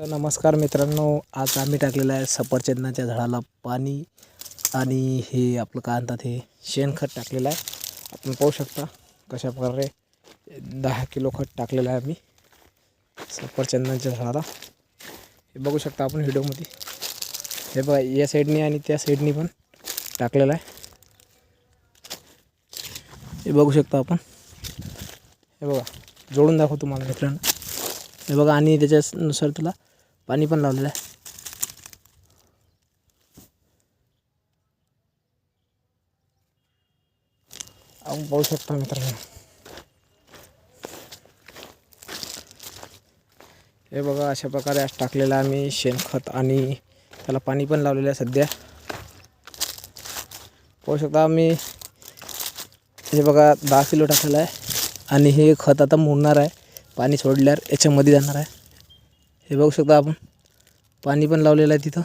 नमस्कार मित्रांनो आज आम्ही टाकलेलं आहे सफरचंदाच्या झाडाला पाणी आणि हे आपलं काय म्हणतात हे शेणखत टाकलेलं आहे. आपण पाहू शकता कशा प्रकारे दहा किलो खत टाकलेलं आहे आम्ही सफरचंदाच्या झाडाला. हे बघू शकता आपण व्हिडिओमध्ये. हे बघा या साईडनी आणि त्या साईडनी पण टाकलेलं आहे. हे बघू शकता आपण. हे बघा जोडून दाखवतो तुम्हाला मित्रांनो. हे बघा आणि त्याच्यानुसार तुला पाणी पण लावलेलं आहे. आपण पाहू शकता मित्रांनो. हे बघा अशा प्रकारे आज टाकलेलं आहे आम्ही शेणखत आणि त्याला पाणी पण लावलेलं आहे सध्या. पाहू शकता आम्ही हे बघा दहा किलो टाकलेलं आहे. आणि हे खत आता मोडणार आहे. पाणी सोडल्यावर याच्यामध्ये जाणार आहे. हे बघू शकता आपण. पाणी पण लावलेलं आहे तिथं.